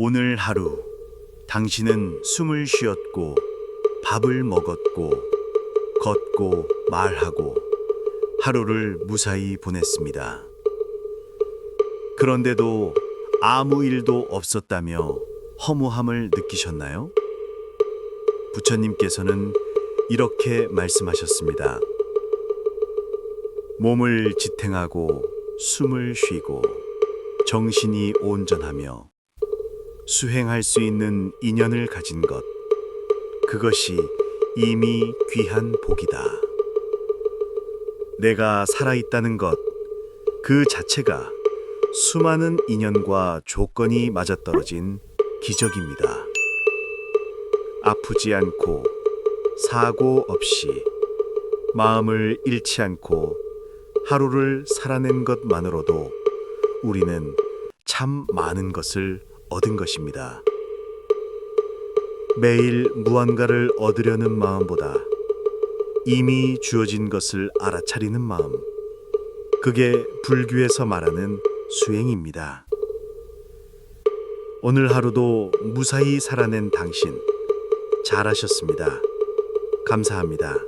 오늘 하루 당신은 숨을 쉬었고 밥을 먹었고 걷고 말하고 하루를 무사히 보냈습니다. 그런데도 아무 일도 없었다며 허무함을 느끼셨나요? 부처님께서는 이렇게 말씀하셨습니다. 몸을 지탱하고 숨을 쉬고 정신이 온전하며 수행할 수 있는 인연을 가진 것. 그것이 이미 귀한 복이다. 내가 살아있다는 것. 그 자체가 수많은 인연과 조건이 맞아떨어진 기적입니다. 아프지 않고 사고 없이 마음을 잃지 않고 하루를 살아낸 것만으로도 우리는 참 많은 것을 얻은 것입니다. 매일 무언가를 얻으려는 마음보다 이미 주어진 것을 알아차리는 마음. 그게 불교에서 말하는 수행입니다. 오늘 하루도 무사히 살아낸 당신, 잘하셨습니다. 감사합니다.